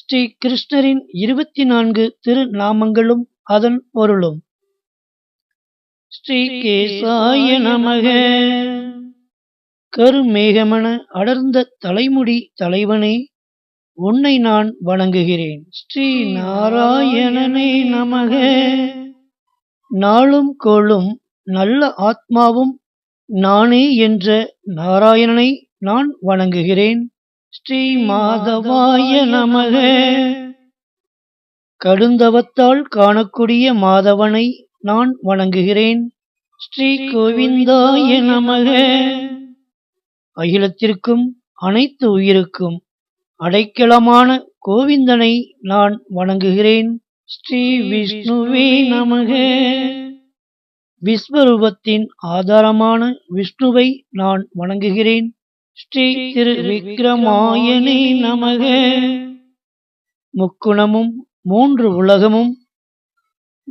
ஸ்ரீ கிருஷ்ணரின் இருபத்தி நான்கு திருநாமங்களும் அதன் பொருளும். ஸ்ரீ கேசாய நமக. கருமேகமன அடர்ந்த தலைமுடி தலைவனே உன்னை நான் வணங்குகிறேன். ஸ்ரீ நாராயணனே நமக. நாளும் கோளும் நல்ல ஆத்மாவும் நானே என்ற நாராயணனை நான் வணங்குகிறேன். ஸ்ரீ மாதவாய நமக. கடுந்தவத்தால் காணக்கூடிய மாதவனை நான் வணங்குகிறேன். ஸ்ரீ கோவிந்தாய நமக. அகிலத்திற்கும் அனைத்து உயிருக்கும் அடைக்கலமான கோவிந்தனை நான் வணங்குகிறேன். ஸ்ரீ விஷ்ணுவே நமக. விஸ்வரூபத்தின் ஆதாரமான விஷ்ணுவை நான் வணங்குகிறேன். ஸ்ரீ திரு விக்ரமாயனே நமக. முக்குணமும் மூன்று உலகமும்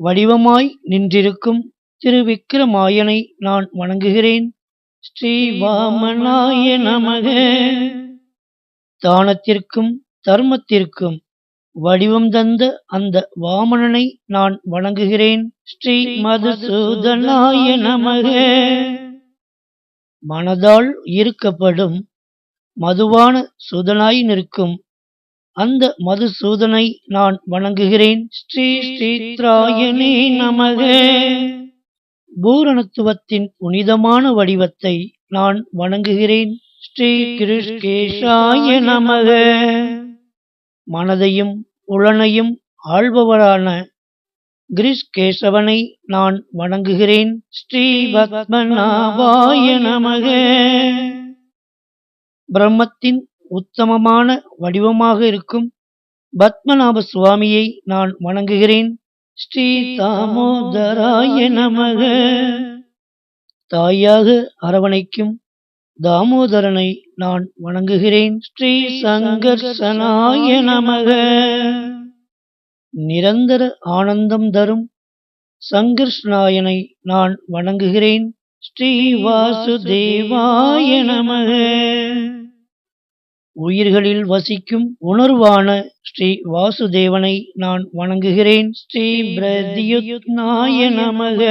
வடிவமாய் நின்றிருக்கும் திரு விக்ரமாயனை நான் வணங்குகிறேன். ஸ்ரீ வாமனாய நமக. தானத்திற்கும் தர்மத்திற்கும் வடிவம் தந்த அந்த வாமனனை நான் வணங்குகிறேன். ஸ்ரீ மதுசூதனாய நமக. மனதால் ஈர்க்கப்படும் மதுவான சூதனாய் நிற்கும். அந்த மதுசூதனை நான் வணங்குகிறேன். ஸ்ரீ ஸ்ரீத்ராயணே நமக. பூரணத்துவத்தின் புனிதமான வடிவத்தை நான் வணங்குகிறேன். ஸ்ரீ கிருஷ்கேஷாய நமக. மனதையும் புலனையும் ஆள்பவரான கிரிஷ்கேசவனை நான் வணங்குகிறேன். ஸ்ரீ பத்மநாபாய நமக. பிரம்மத்தின் உத்தமமான வடிவமாக இருக்கும் பத்மநாப சுவாமியை நான் வணங்குகிறேன். ஸ்ரீ தாமோதராய நமக. தாயாக அரவணைக்கும் தாமோதரனை நான் வணங்குகிறேன். ஸ்ரீ சங்கர்ஷனாய நமக. நிரந்தர ஆனந்தம் தரும். சங்கர்ஷ்ணாயனை நான் வணங்குகிறேன். ஸ்ரீ வாசுதேவாய நமக. உயிர்களில் வசிக்கும் உணர்வான ஸ்ரீ வாசுதேவனை நான் வணங்குகிறேன். ஸ்ரீ பிரதியுத்னாய நமக.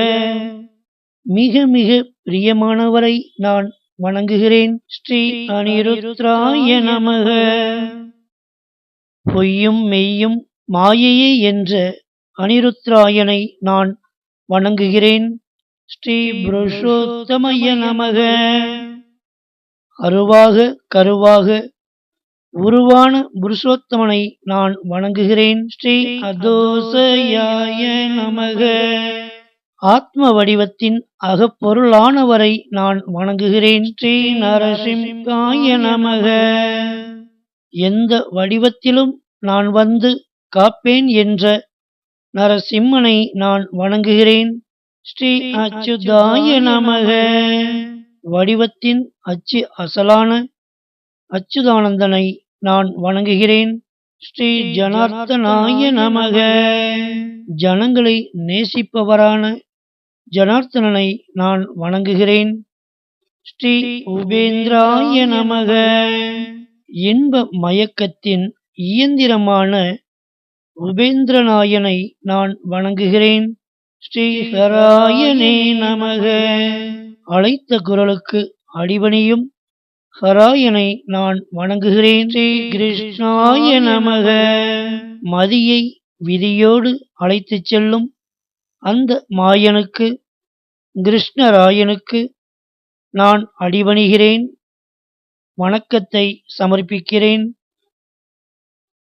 மிக மிக பிரியமானவரை நான் வணங்குகிறேன். ஸ்ரீ அனிருத்ராய நமக. பொய்யும் மெய்யும் மாயையே என்ற அனிருத்ராயனை நான் வணங்குகிறேன். ஸ்ரீ புருஷோத்தமய நமக. அருவாக கருவாக உருவான புருஷோத்தமனை நான் வணங்குகிறேன். ஸ்ரீ அதோசயாய நமக. ஆத்ம வடிவத்தின் அகப்பொருளானவரை நான் வணங்குகிறேன். ஸ்ரீ நரசிம்காய நமக. எந்த வடிவத்திலும் நான் வந்து காப்பேன் என்ற நரசிம்மனை நான் வணங்குகிறேன். ஸ்ரீ அச்சுதாய நமக. வடிவத்தின் அச்சு அசலான அச்சுதானந்தனை நான் வணங்குகிறேன். ஸ்ரீ ஜனார்த்தனாய நமக. ஜனங்களை நேசிப்பவரான ஜனார்த்தனனை நான் வணங்குகிறேன். ஸ்ரீ உபேந்திராய நமக. இன்ப மயக்கத்தின் இயந்திரமான உபேந்திரநாயனை நான் வணங்குகிறேன். ஸ்ரீ ஹராயனே நமக. அழைத்த குரலுக்கு அடிபணியும் ஹராயனை நான் வணங்குகிறேன். ஸ்ரீ கிருஷ்ணாய நமக. மதியை விதியோடு அழைத்துச் செல்லும் அந்த மாயனுக்கு கிருஷ்ணராயனுக்கு நான் அடிபணிகிறேன். வணக்கத்தை சமர்ப்பிக்கிறேன்.